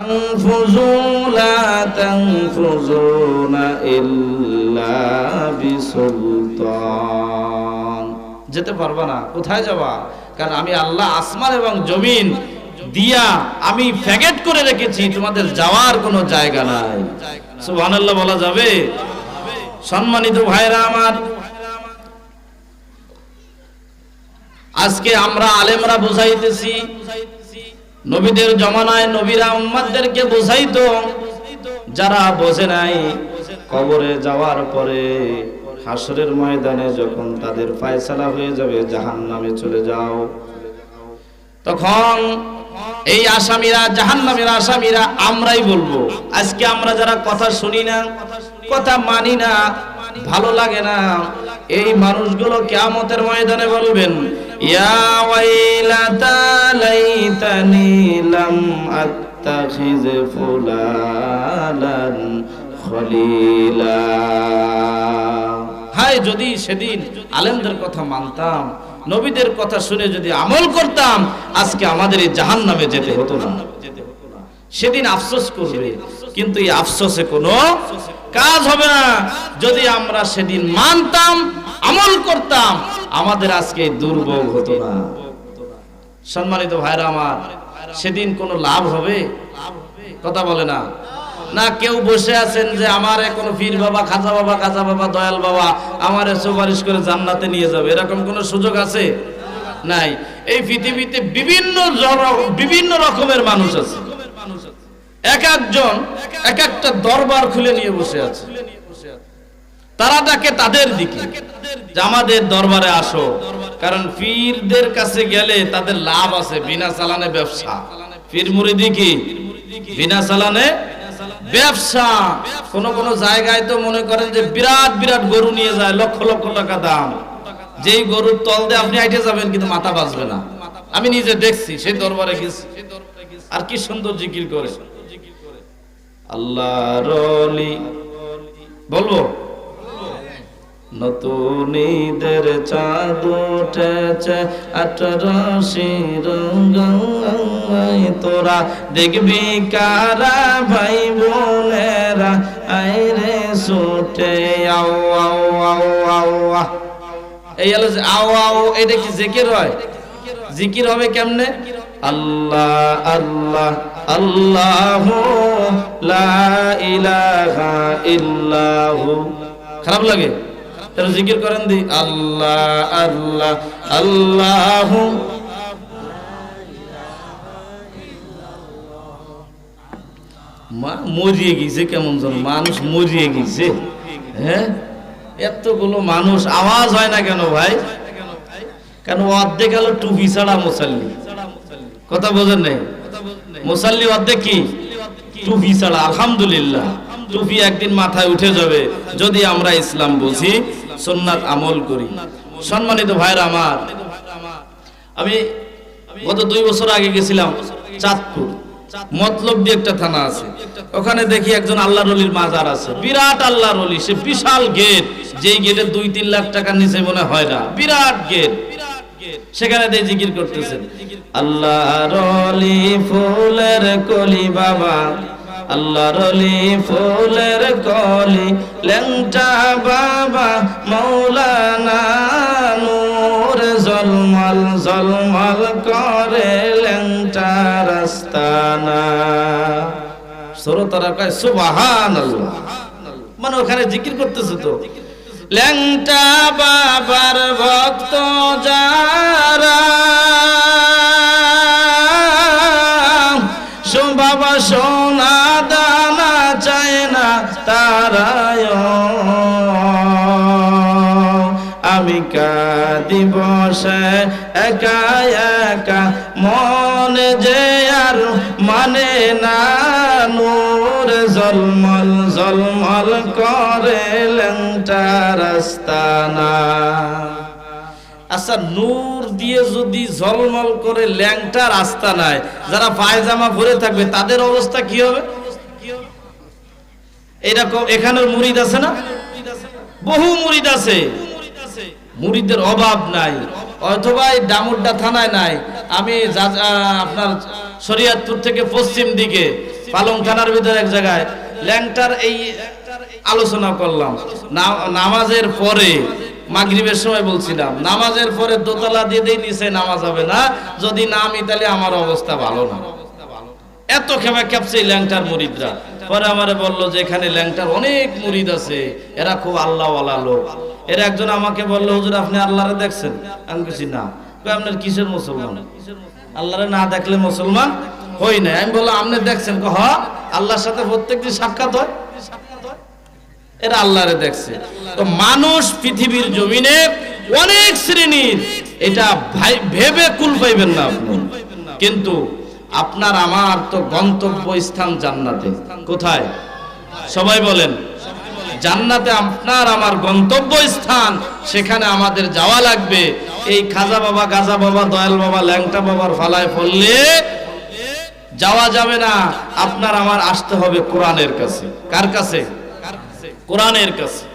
تنفذوا لا تنفذون إلا بسلطان যেতে পারবা না কোথায় যাবা কারণ আমি আল্লাহ আসমান এবং জমিন দিয়া আমি ফ্যাগেট করে রেখেছি তোমাদের যাওয়ার কোনো জায়গা নাই সুবহানাল্লাহ বলা যাবে সম্মানিত ভাইরা আমার আজকে আমরা আলেমরা বুঝাইতেছি নবীদের জমানায় নবীরা উম্মাদদেরকে বুঝাইতো, যারা বোঝে নাই কবরে যাওয়ার পরে হাসরের ময়দানে যখন তাদের ফায়সালা হয়ে যাবে, জাহান্নামে চলে যাও। তখন এই আসামিরা, জাহান্নামের আসামিরা আমরাই বলব, আজকে আমরা যারা কথা শুনি না, কথা মানি না, ভালো লাগে না, এই মানুষগুলো কিয়ামতের ময়দানে বলবেন খলিলা হায়, যদি সেদিন আলেমদের কথা মানতাম, নবীদের কথা শুনে যদি আমল করতাম, আজকে আমাদের এই জাহান নামে যেতে হতো না। সেদিন আফসোস করবে, কিন্তু এই আফসোসে কোনো কাজ হবে না। যদি আমরা সেদিন মানতাম আমল করতাম, আমাদের আজকে দুর্ভোগ হতো না। সম্মানিত ভাইরা আমার, সেদিন কোনো লাভ হবে? কথা বলে না। না, কেউ বসে আছেন যে আমারে কোনো পীর বাবা, খাজা বাবা কাজা বাবা, দয়াল বাবা আমারে সুপারিশ করে জান্নাতে নিয়ে যাবে। এরকম কোনো সুযোগ আছে? নাই। এই পৃথিবীতে বিভিন্ন বিভিন্ন রকমের মানুষ আছে। এক একজন, এক একটা দরবার খুলে নিয়ে বসে আছে। তারা ডাকে তাদের দিকে। আমাদের দরবারে আসো। কারণ পীরদের কাছে গেলে তাদের লাভ আছে, বিনা চালানে ব্যবসা। পীর মুরিদি কি? বিনা চালানে ব্যবসা। কোন কোন জায়গায় তো মনে করেন যে বিরাট বিরাট গরু নিয়ে যায়, লক্ষ লক্ষ টাকা দাম। যেই গরুর তল দিয়ে আপনি আইটে যাবেন, কিন্তু মাথা বাঁচবে না। আমি নিজে দেখছি, সেই দরবারে গেছি। আর কি সুন্দর জিকির করে। আল্লাহ বলব নতুন ঈদের চাঁদ উঠেছে আঠারোশি রঙ্গাই তোরা দেখবি কারা ভাই বোনেরা আইরে ছুটে, আও আও আও আও এই হলো আও আও, এটা কি জিকির হয়? জিকির হবে কেমনে? আল্লাহ আল্লাহ আল্লাহ লা ইলাহা ইল্লাহু। খারাপ লাগে? তাহলে জিকির করেন দি। আল্লাহ আল্লাহ আল্লাহ। মা মরিয়ে গেছে কেমন মানুষ মরিয়ে গেছে। হ্যাঁ? এতগুলো মানুষ, আওয়াজ হয় না কেন ভাই? কেন অর্ধেক হলো টুপি ছাড়া কথা বোঝেন নাই? মুসাল্লি অর্ধেক কি? টুপি ছাড়া, আলহামদুলিল্লাহ। টুপি একদিন মাথায় উঠে যাবে, যদি আমরা ইসলাম বুঝি, সুন্নাত আমল করি। সম্মানিত ভাইরা আমার, আমি গত দুই বছর আগে গেছিলাম চাঁদপুর। মতলব দিয়ে একটা থানা আছে। ওখানে দেখি একজন আল্লাহ রলির মাজার আছে। বিরাট আল্লাহ রলি সে বিশাল গেট। যেই গেটের দুই তিন লাখ টাকার নিচে মনে হয় না। বিরাট গেট। সেখানে দিয়ে জিকির করতেছেন। আল্লাহ রলি ফুলের কলি বাবা। আল্লাহ রলি ফুলের কলি লেংটা বাবা মৌলানা নূর জলমল জলমল করে লেংটা রাস্তানা। শ্রোতারা কয় সুবাহান মানে ওখানে জিকির করতেছে তো। ল্যাংটা বাবার ভক্ত যারা বাবা সোনা দানা চায় না তারায়। আমি কাঁদি বসে একা একা, মনে যে আর মানে না, নূর জলমল জলমল করে লেংটা রাস্তানা আচ্ছা নূর দিয়ে যদি ঝলমল করে ল্যাংটা রাস্তা নাই, যারা পায়জামা ভরে থাকবে, তাদের অবস্থা কি হবে? এরকম এখানের মুরিদ আছে না? বহু মুরিদ আছে। মুরিদের অভাব নাই। অথবা ডামুড্ডা থানায় নাই। আমি আপনার শরিয়াতপুর থেকে পশ্চিম দিকে, পালং থানার ভিতরে এক জায়গায় ল্যাংটার এই আলোচনা করলাম। নামাজের পরে, মাগরিবের সময় বলছিলাম, নামাজের পরে দোতলা দিয়ে দিয়ে নিচে নামাজ হবে না। যদি না আমি, তাহলে আমার অবস্থা ভালো না। এত খেপা খেপছে ল্যাংটার মুরিদরা। পরে আমারে বলল যে এখানে ল্যাংটার অনেক মুরিদ আছে, এরা খুব আল্লাহওয়ালা লোক। এর একজন আমাকে বলল, হুজুর, আপনি আল্লাহরে দেখছেন? আমি কিছু না। আপনার কিসের মুসলমান? আল্লাহরে না দেখলে মুসলমান হই না আমি বললাম, আপনি দেখছেন? হ আল্লাহর সাথে প্রত্যেকদিন সাক্ষাৎ হয়। এরা আল্লাহরে দেখছে। তো মানুষ পৃথিবীর জমিনে অনেক শ্রেণির, এটা ভেবে কুল পাইবেন না আপনি। কিন্তু আপনার আমার তো গন্তব্য স্থান জান্নাতে। কোথায়? সবাই বলেন। জান্নাতে আপনার আমার গন্তব্য স্থান, সেখানে আমাদের যাওয়া লাগবে। এই খাজা বাবা, গাজা বাবা, দয়াল বাবা, ল্যাংটা বাবার ফালায় ফললে যাওয়া যাবে না। আপনার আমার আসতে হবে কোরআনের কাছে। কার কাছে? কোরআনের কাছে।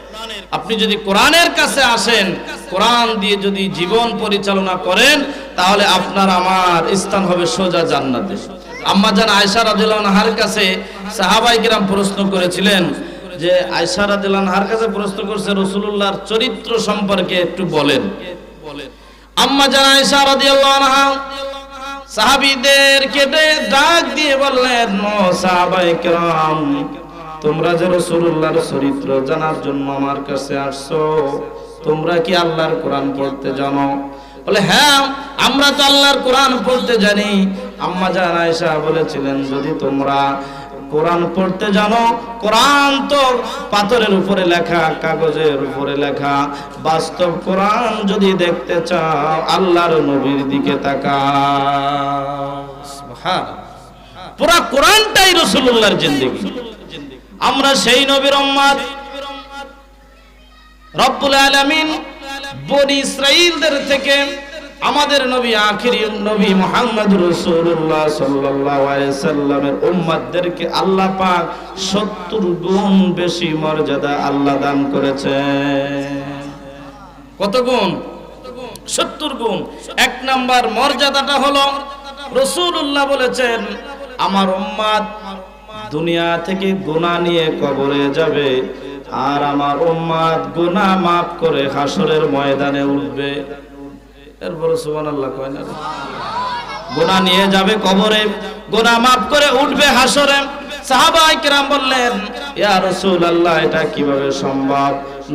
আপনি যদি কোরআনের কাছে আসেন, কোরআন দিয়ে যদি জীবন পরিচালনা করেন, তাহলে আপনার আমার স্থান হবে সোজা জান্নাতে। আম্মা জান আয়সা রাদিয়াল্লাহু আনহার কাছে সাহাবাই কিরাম প্রশ্ন করেছিলেন যে আয়সা রাদিয়াল্লাহু আনহার কাছে প্রশ্ন করছে, রাসূলুল্লাহর চরিত্র সম্পর্কে একটু বলেন। আম্মা জান আয়সা রাদিয়াল্লাহু আনহা সাহাবীদের কেটে ডাক দিয়ে বললেন, ও সাহাবায়ে কেরাম তোমরা যে রাসূলুল্লাহর চরিত্র জানার জন্য আমার কাছে আসছো, তোমরা কি আল্লাহর কোরআন পড়তে জানো? বলে হ্যাঁ আমরা তো আল্লাহর কোরআন পড়তে জানি। আম্মা জান বলেছিলেন, যদি তোমরা কোরআন পড়তে জানো, কোরআন তো পাথরের উপরে লেখা, কাগজের উপরে লেখা। বাস্তব কোরআন যদি দেখতে চাও, আল্লাহর নবীর দিকে তাকা। পুরা কোরআনটাই রসুল্লাহর জিন্দগি। আমরা সেই নবীর রব্বুল আলামিন বনি ইসরাইলদের থেকে আমাদের নবী আখিরি নবী মুহাম্মদ আলাইহি সাল্লামের উম্মতদেরকে আল্লাহ পাক 70 গুণ বেশি মর্যাদা আল্লাহ দান করেছেন। কত গুণ? সত্তর গুণ। এক নাম্বার মর্যাদাটা হলো রসুল্লাহ বলেছেন, আমার উম্মাদ দুনিয়া থেকে গুনাহ নিয়ে কবরে যাবে আর আমার উম্মাদ গুনাহ মাফ করে হাসরের ময়দানে উঠবে। এরপরে সুবহানাল্লাহ কয় না? গোনা নিয়ে যাবে কবরে গোনা মাফ করে উঠবে হাসরে সাহাবাই বললেন, ইয়া রাসূলুল্লাহ, এটা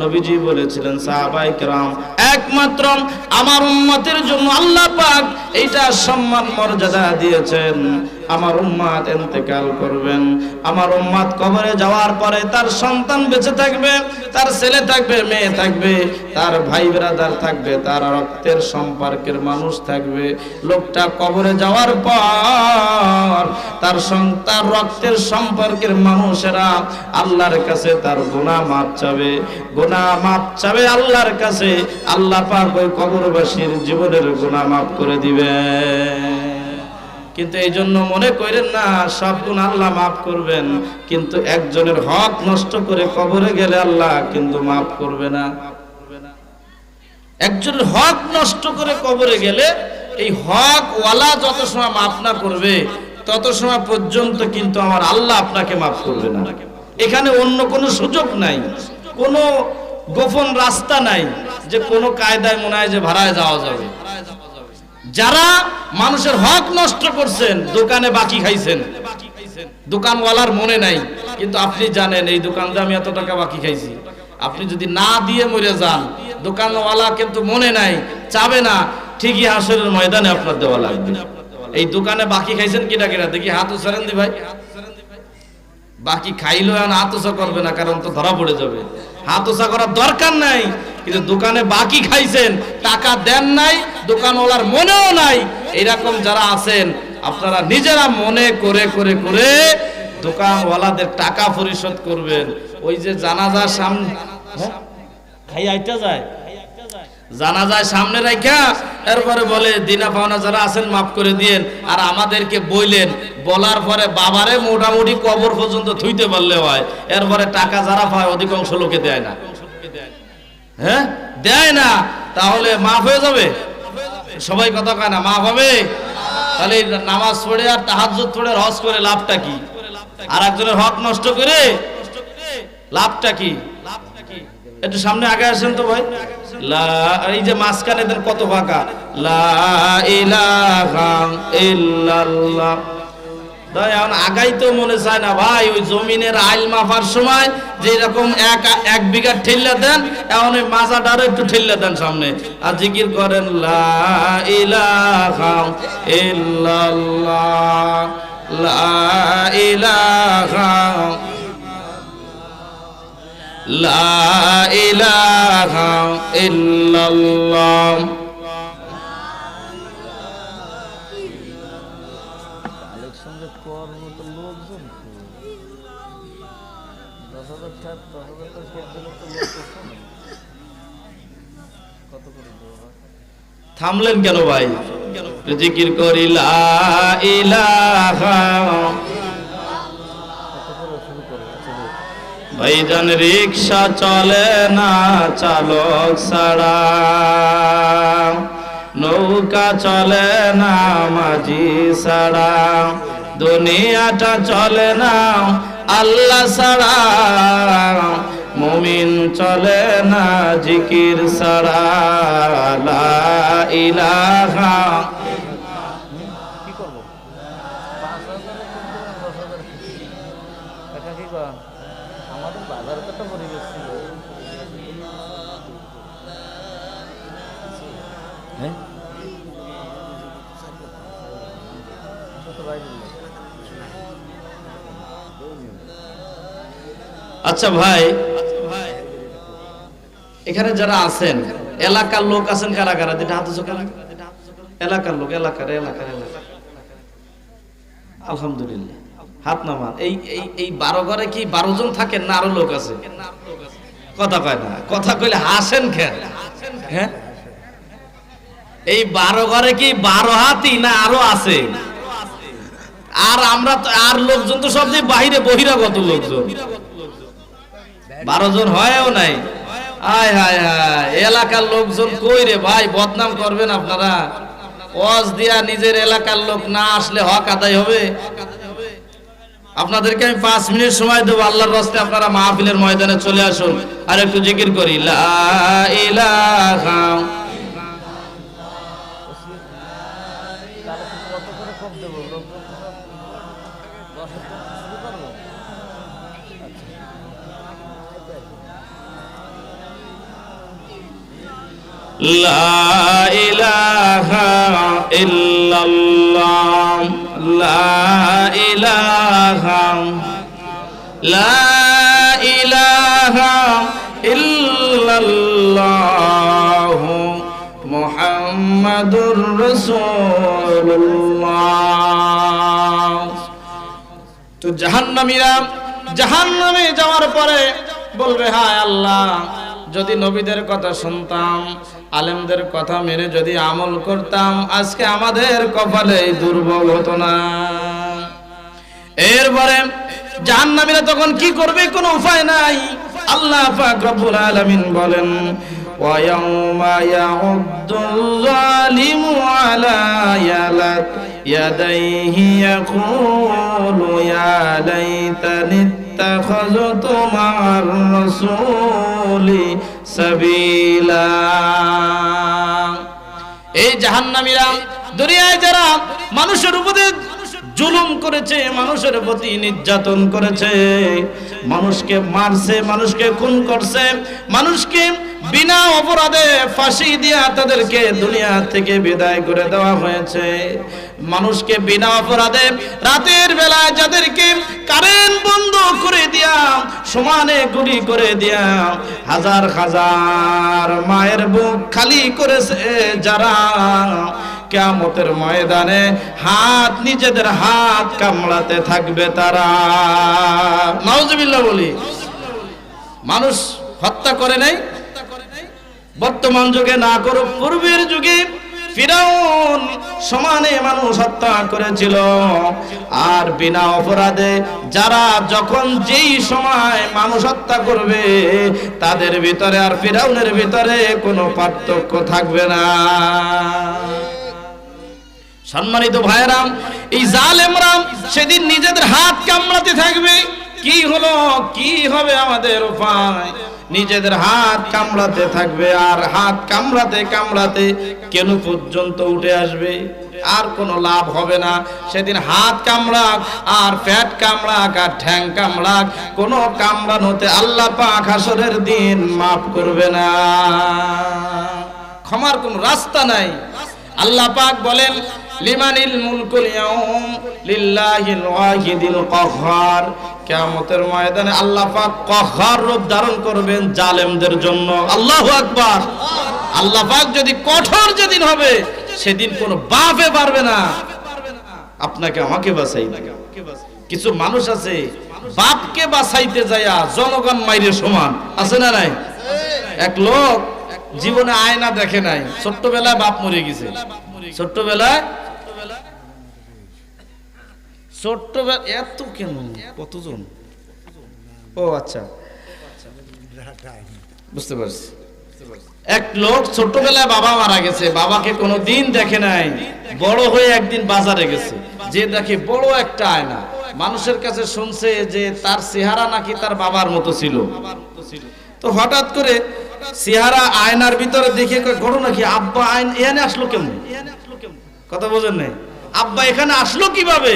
নবীজি বলেছিলেন সাহাবাই একমাত্র আমার উম্মতের জন্য আল্লাহ পাক এইটা সম্মান মর্যাদা দিয়েছেন। আমার উম্মাত ইন্তেকাল করবেন। আমার উম্মাত কবরে যাওয়ার পরে তার সন্তান বেঁচে থাকবে, তার ছেলে থাকবে, মেয়ে থাকবে, তার ভাই ব্রাদার থাকবে, তার রক্তের সম্পর্কের মানুষ থাকবে। লোকটা কবরে যাওয়ার পর তার সন্তান রক্তের সম্পর্কের মানুষেরা আল্লাহর কাছে তার গুনাহ মাপ চাবে। গুনাহ মাপ চাবে আল্লাহর কাছে। আল্লাহ পাক ওই কবরবাসীর জীবনের গুনাহ মাপ করে দিবে কিন্তু এই জন্য মনে করেন না, সব গুণ আল্লাহ মাফ করবেন। কিন্তু একজনের হক নষ্ট করে কবরে গেলে আল্লাহ কিন্তু মাফ করবে না। একজনের হক নষ্ট করে কবরে গেলে এই হক ওয়ালা যত সময় মাফ না করবে, তত সময় পর্যন্ত কিন্তু আমার আল্লাহ আপনাকে মাফ করবে না। এখানে অন্য কোনো সুযোগ নাই, কোনো গোপন রাস্তা নাই যে কোনো কায়দায় মনে হয় যে ভাড়ায় যাওয়া যাবে। যারা মানুষের হক নষ্ট করছেন, দোকানে বাকি খাইছেন। দোকানওয়ালার মনে নাই, কিন্তু আপনি জানেন, এই দোকানটা আমি এত টাকা বাকি খাইছি। আপনি যদি না দিয়ে মরে যান, দোকানওয়ালা কিন্তু মনে নাই, চাবে না, ঠিকই হাসরের ময়দানে আপনার দেওয়া লাগবে। এই দোকানে বাকি খাইছেন কিনা কিনা, দেখি হাত উচারেন দি ভাই। বাকি খাইলেও এখন হাত করবে না, কারণ তো ধরা পড়ে যাবে। হাত উঁচা করার দরকার নাই, কিন্তু দোকানে বাকি খাইছেন, টাকা দেন নাই, দোকানওয়ালার মনেও নাই। এরকম যারা আছেন, আপনারা নিজেরা মনে করে করে করে দোকানওয়ালাদের টাকা পরিশোধ করবেন। ওই যে জানাজার সামনে হ্যাঁ? খাই আইটা যায়। জানা যায় সামনে রাখা এরপরে বলে, দিনা পাওনা যারা আছেন, মাফ করে দিয়েন। আর আমাদেরকে বইলেন। বলার পরে বাবারে মোটামুটি কবর পর্যন্ত থুইতে পারলে হয়। এরপরে টাকা যারা পায়, অধিকাংশ লোকে দেয় না। হ্যাঁ? দেয় না। তাহলে মাফ হয়ে যাবে? সবাই কথা কয় না, মাফ হবে? তাহলে নামাজ পড়ে আর তাহাজ্জুদ পড়ে হজ করে লাভটা কি? আর একজনের হক নষ্ট করে লাভটা কি? একটু সামনে আগে আসেন তো ভাই। লা এই যে মাঝখানে এদের কত ফাঁকা লা ইলাহা ইল্লাল্লাহ। তাই এখন আগাই তো মনে চায় না, ভাই, ওই জমিনের আইল মাফার সময় যে এরকম এক এক বিঘা ঠেললে দেন, এখন ওই মাজাটারও একটু ঠেললে দেন সামনে। আর জিকির করেন, লা ইলাহা ইল্লাল্লাহ, লা ইলাহা লা ইলাহা ইল্লাল্লাহ? থামলেন কেন ভাই? জিকির করি লা ইলাহা ভাইজান রিক্সা চলে না চালক ছাড়া। নৌকা চলে না মাঝি ছাড়া। দুনিয়াটা চলে না আল্লাহ ছাড়া। মুমিন চলে না জিকির ছাড়া। লা ইলাহা আমাদের বাজারে তো একটা পরিবেশ হ্যাঁ? আচ্ছা ভাই, এখানে যারা আছেন, এলাকার লোক আছেন কারা কারা? যেটা হাত করেন। এলাকার লোক, এলাকার এলাকার এলাকার। আলহামদুলিল্লাহ। হাত নামান এই এই এই বারো ঘরে কি বারো জন থাকেন না আরও লোক আছে? কথা কয় না। কথা কইলে হাসেন কেন? হ্যাঁ? এই বারো ঘরে কি বারো হাতি না আরও আছে? আর আমরা আর লোকজন তো সব বাহিরে বহিরাগত লোকজন। বারো জন হয়ও নাই। আয় হায় হায়। এলাকার লোকজন কই রে ভাই? বদনাম করবেন আপনারা। ওয়াজ দিয়া নিজের এলাকার লোক না আসলে হক আদায় হবে? আপনাদেরকে আমি পাঁচ মিনিট সময় দেবো, আল্লাহর রাস্তে আপনারা মাহফিলের ময়দানে চলে আসুন। আর একটু জিকির করি, লা ইলাহা তাহলে لا إله إلا الله محمد رسول الله তো জাহান্নামীরা জাহান্নামে যাওয়ার পরে বলবে হায় আল্লাহ যদি নবীদের কথা শুনতাম আলেমদের কথা মেনে যদি আমল করতাম আজকে আমাদের কপালে এই দুর্ভোগ হতো না এরপরে জাহান্নামীরা তখন কি করবে কোনো উপায় নাই আল্লাহ পাক রব্বুল আলামিন বলেন ويوم يعض الظالم على يلد يديه يقول يا ليتني اتخذت مع الرسول سبيلا এই জাহান্নামীরা দুনিয়ায় যারা মানুষের উপরে জুলুম করেছে, মানুষের প্রতি নির্যাতন করেছে। মানুষকে মারছে, মানুষকে খুন করছে, মানুষকে বিনা অপরাধে ফাঁসি দিয়া তাদেরকে দুনিয়া থেকে বিদায় করে দেওয়া হয়েছে। মানুষকে বিনা অপরাধে রাতের বেলায় যাদেরকে কারেন্ট বন্ধ করে দিয়া, সমানে গুলি করে দিয়া হাজার হাজার মায়ের বুক খালি করেছে যারা। কেমতের ময়দানে হাত নিজেদের হাত কামড়াতে থাকবে তারা। নাউজুবিল্লাহ বলি, মানুষ হত্যা করে নাই? বর্তমান যুগে না করুক, পূর্বের যুগে ফিরাউন সমানে মানুষ হত্যা করেছিল। আর বিনা অপরাধে যারা যখন যেই সময় মানুষ হত্যা করবে, তাদের ভিতরে আর ফিরাউনের ভিতরে কোনো পার্থক্য থাকবে না। সম্মানিত ভাইরাম এই জালেমরাম সেদিন নিজেদের হাত কামড়াতে থাকবে। কি হলো? কি হবে আমাদের উপায়? নিজেদের হাত কামড়াতে থাকবে আর হাত কামড়াতে কামড়াতে কেন পর্যন্ত উঠে আসবে? আর কোনো লাভ হবে না। সেদিন হাত কামড়াক, আর পেট কামড়াক, আর ঠ্যাং কামড়াক, কোনো কামড়ানোতে আল্লাহ পাক হাসরের দিন মাফ করবে না। ক্ষমার কোনো রাস্তা নাই। আল্লাহ পাক বলেন, লিমানিল মুলকুল ইয়াউম লিল্লাহিল ওয়াহিদিল কহ্হার। কিয়ামতের ময়দানে আল্লাহ পাক কহ্হার রূপ ধারণ করবেন জালেমদের জন্য। আল্লাহু আকবার। আল্লাহ পাক যদি কঠোর যেদিন হবে, সেদিন কোনো বাপে পারবে না। আপনাকে আমাকে বাঁচাই কিছু মানুষ আছে, বাপকে বাঁচাইতে যায়া জনগণ মাইরে সমান। আছে না নাই? এক লোক জীবনে আয়না দেখে নাই। ছোট্টবেলায় বাপ মরে গেছে। ছোট্টবেলায় ছোট্টবেলা এত কেন? কতজন? ও আচ্ছা। বুঝতে পারছি। এক লোক ছোট্টবেলায় বাবা মারা গেছে। বাবাকে কোনো দিন দেখে নাই। বড় হয়ে একদিন বাজারে গেছে। যে দেখে বড় একটা আয়না। মানুষের কাছে শুনছে যে তার চেহারা নাকি তার বাবার মতো ছিল। তো হঠাৎ করে চেহারা আয়নার ভিতরে দেখে ঘটনা কি? আব্বা আইন এখানে আসলো কেমন? কথা বোঝেন নাই? আব্বা এখানে আসলো কীভাবে?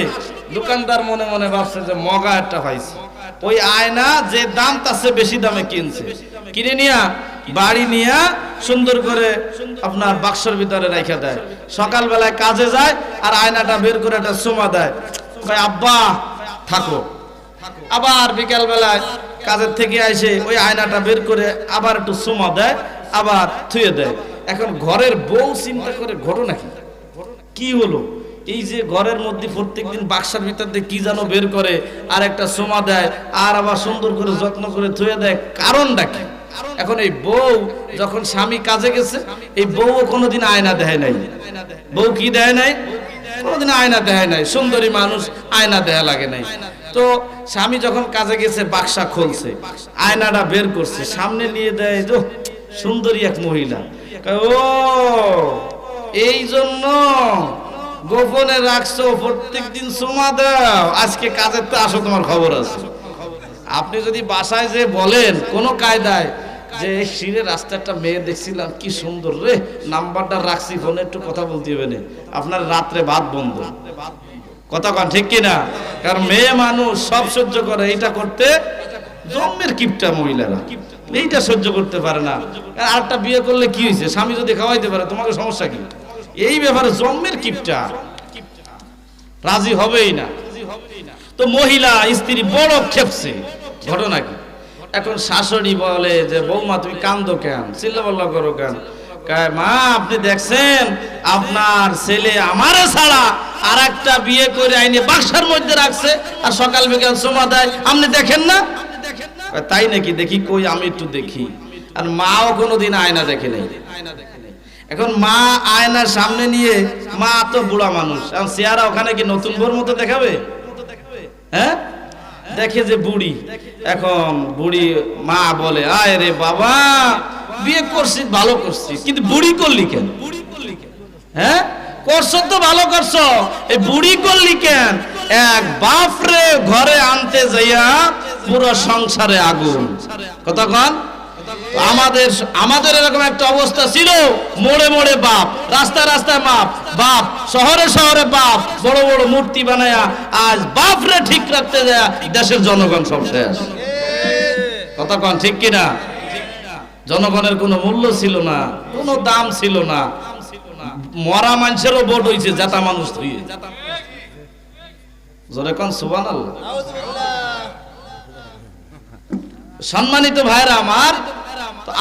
দোকানদার মনে মনে ভাবছে যে মগা একটা পাইছে। ওই আয়না যে দাম তার বেশি দামে কিনছে। কিনে নিয়া, বাড়ি নিয়া সুন্দর করে আপনার বাক্সর ভিতরে রেখে দেয়। সকালবেলায় কাজে যায় আর আয়নাটা বের করে একটা সোমা দেয়। আব্বা, থাকো। আবার বিকাল বেলায় কাজের থেকে এসে ওই আয়নাটা বের করে আবার একটু সুমা দেয়, আবার থুয়ে দেয়। এখন ঘরের বউ চিন্তা করে, ঘটনা কি? কি হলো? এই যে ঘরের মধ্যে প্রত্যেকদিন বাক্সার ভিতর দিয়ে কি যেন বের করে, আর একটা সোমা দেয়, আর আবার সুন্দর করে যত্ন করে থুয়ে দেয়, কারণটা কি? এখন এই বউ যখন স্বামী কাজে গেছে, এই বউ কোনোদিন আয়না দেয় নাই। বউ কি দেয় নাই? কোনোদিন আয়না দেয় নাই। সুন্দরী মানুষ আয়না দেয়া লাগে নাই। তো স্বামী যখন কাজে গেছে, বাক্সা খুলছে, আয়নাটা বের করছে, সামনে নিয়ে দেয় তো সুন্দরী এক মহিলা। ও, এই জন্য গোপনে রাখছো প্রত্যেক দিন সোমা দাও, আজকে কাজের তো আসো তোমার খবর আছে। আপনি যদি বাসায় যে বলেন কোনো কায়দায় যে শিরে রাস্তা একটা মেয়ে দেখছিলাম, কি সুন্দর রে, নাম্বারটা রাখছি, ফোনে একটু কথা বলতে হবে আপনার রাত্রে ভাত বন্ধ। কথা কন, ঠিক কিনা? কারণ মেয়ে মানুষ সব সহ্য করে এটা করতে জন্মের কিপটা মহিলারা। এইটা সহ্য করতে পারে না। আর আরেকটা বিয়ে করলে কি হয়েছে? স্বামী যদি খাওয়াইতে পারে, তোমাকে সমস্যা কি? এই ব্যাপারে জন্মের কিপটা। রাজি হবেই না। তো মহিলা, স্ত্রী বড় খেপছে ঘটনা কি? এখন শাশুড়ি বলে যে, বৌমা, তুমি কান্দো কেন? চিল্লা করো কেন? মা, আপনি দেখছেন? আপনার ছেলে আমারে ছাড়া আর একটা বিয়ে করে আইনে বাক্সার মধ্যে রাখছে আর সকাল বিকাল সোমা দেয়। আপনি দেখেন না? তাই নাকি? দেখি কই, আমি একটু দেখি। আর মাও কোনোদিন আয়না দেখে নেই। এখন মা আয়নার সামনে নিয়ে, মা তো বুড়া মানুষ। এখন চেহারা ওখানে কি নতুন বোর মতো দেখাবে? হ্যাঁ? দেখে যে বুড়ি। এখন বুড়ি মা বলে, আয় রে বাবা বিয়ে করছিস ভালো করছিস কিন্তু বুড়ি করলি কেন? বুড়ি করলি কেন হ্যাঁ? করছ তো, ভালো করছ। এই বুড়ি করলি কেন? এক বাপরে ঘরে আনতে যাইয়া পুরো সংসারে আগুন। কতক্ষণ আমাদের আমাদের এরকম একটা অবস্থা ছিল, মোড়ে মোড়ে বাপ, রাস্তায় রাস্তায় বাপ বাপ, শহরে শহরে বাপ, বড় বড় মূর্তি বানায়া, আজ বাপরে ঠিক রাখতে যায় দেশের জনগণ সব শেষ। কথা কন, ঠিক কিনা? জনগণের কোনো মূল্য ছিল না, কোনো দাম ছিল না। মরা মানুষেরও ভোট হয়েছে জাতা মানুষ সুবান সম্মানিত ভাইরা আমার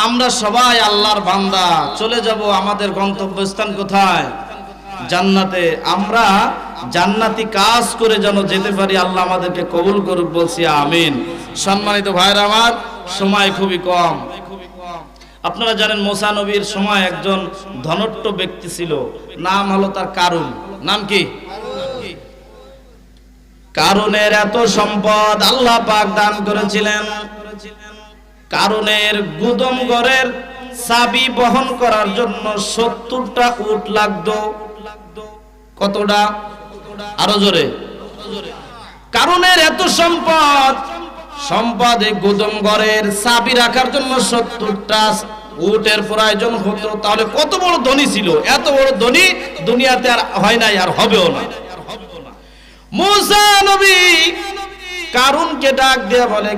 আমরা সবাই আল্লাহর বান্দা, চলে যাব আমাদের গন্তব্যস্থান কোথায়? জান্নাতে। আমরা জান্নাতি কাজ করে যেন যেতে পারি, আল্লাহ আমাদেরকে কবুল করুক, বলছি আমিন। সম্মানিত ভাইরা আমার, সময় খুবই কম। আপনারা জানেন মোসা নবীর সময় একজন ধনট্ট ব্যক্তি ছিল। নাম হলো তার কারুন। নাম কি? কারণের এত সম্পদ আল্লাহ পাক দান করেছিলেন। কারণের গুদম ঘরের চাবি বহন করার জন্য সত্তরটা উট লাগতো। কতটা? আরও জোরে। কারণের এত সম্পদ, সম্পদে গুদম ঘরের চাবি রাখার জন্য সত্তরটা উটের প্রয়োজন হতো, তাহলে কত বড় ধনী ছিল? এত বড় ধনী দুনিয়াতে আর হয় নাই, আর হবেও না। ডাক দেয়া বলে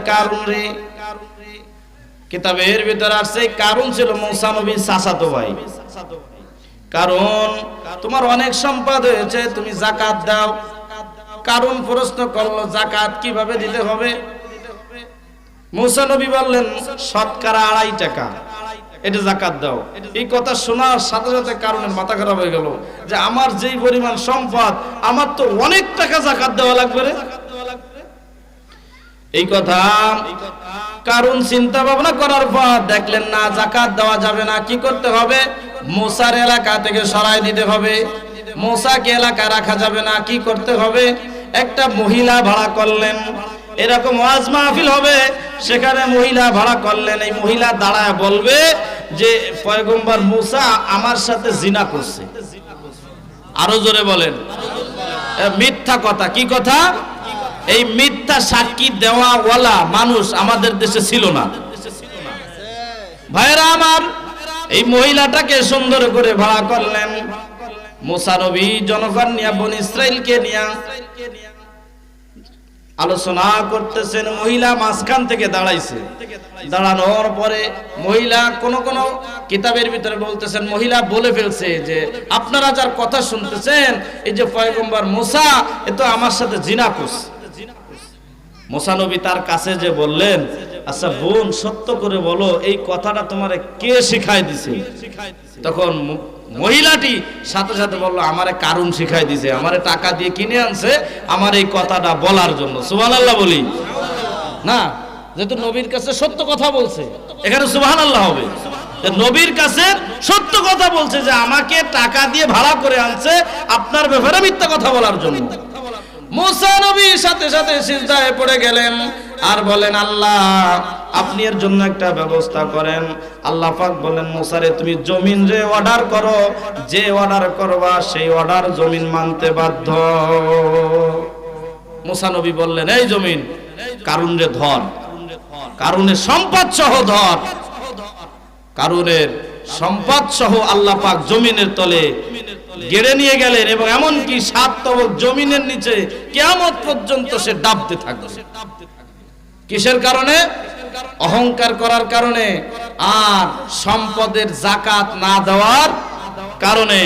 কারণ ছিল ভাই। কারণ তোমার অনেক সম্পদ হয়েছে, তুমি জাকাত দাও। কারণ প্রশ্ন করল, জাকাত কীভাবে দিতে হবে? মৌসা নবী বললেন, শতকরা আড়াই টাকা। এটা জাকাত দাও। এই কথা শোনার সাথে সাথে কারণের মাথা খারাপ হয়ে গেল যে আমার যেই পরিমাণ সম্পদ, আমার তো অনেক টাকা জাকাত দেওয়া লাগবে রে। এই কথা কারণ চিন্তা ভাবনা করার পর দেখলেন না জাকাত দেওয়া যাবে না। কি করতে হবে? মোসার এলাকা থেকে সরাই দিতে হবে। মোসাকে এলাকা রাখা যাবে না। কি করতে হবে? একটা মহিলা ভাড়া করলেন। এরকম ওয়াজ মাহফিল হবে, সেখানে মহিলা ভাড়া করলেন। এই মহিলা দাঁড়ায় বলবে যে, পয়গম্বর মুসা আমার সাথে জিনা করছে। আরও জোরে বলেন। মিথ্যা কথা। কি কথা? এই মিথ্যা সাক্ষী দেওয়া ওয়ালা মানুষ আমাদের দেশে ছিল না। ভাইরা আমার, এই মহিলাটাকে সুন্দর করে ভাড়া করলেন। মোসানবী জনগণ নিয়া, বন ইসরায়েলকে নিয়া। আলোচনা করতেছেন, মহিলা মাঝখান থেকে দাঁড়াইছে। দাঁড়ানোর পরে মহিলা কোন কোন কিতাবের ভিতরে বলতেছেন, মহিলা বলে ফেলছে যে, আপনারা যার কথা শুনতেছেন, এই যে পয়গম্বর মোসা, এ তো আমার সাথে জিনা করছে। মোসানবী তার কাছে যে বললেন আচ্ছা বোন, সত্য করে বলো, এই কথাটা তোমারে কে শিখাই দিছে? তখন মহিলাটি সাথে সাথে বলল, আমারে কারণ শিখাই দিছে, আমারে টাকা দিয়ে কিনে আনছে, আমার এই কথাটা বলার জন্য। সুবাহ আল্লাহ বলি। না, যেহেতু নবীর কাছে সত্য কথা বলছে, এখানে সুবাহ আল্লাহ হবে নবীর কাছে সত্য কথা বলছে যে, আমাকে টাকা দিয়ে ভাড়া করে আনছে, আপনার ব্যাপারে মিথ্যা কথা বলার জন্য। মুসা নবী সাথে সাথে সিজদায় পড়ে গেলেন আর বলেন, আল্লাহ, আপনি এর জন্য একটা ব্যবস্থা করেন। আল্লাহ পাক বলেন, মুসারে, তুমি জমিন রে অর্ডার করো, যে অর্ডার করবা, সেই অর্ডার জমিন মানতে বাধ্য। মুসা নবী বললেন, এই জমিন কারুন রে ধর কারুনের সম্পদ সহ ধর কারুনের সম্পদ সহ আল্লাহ পাক জমিনের তলে গেড়ে নিয়ে গেলেন এবং এমনকি সাত তবক জমিনের নিচে কেমন পর্যন্ত সে ডাবতে থাকবে। কিসের কারণে? অহংকার করার কারণে। আর সম্পদের জাকাত না দেওয়ার কারণে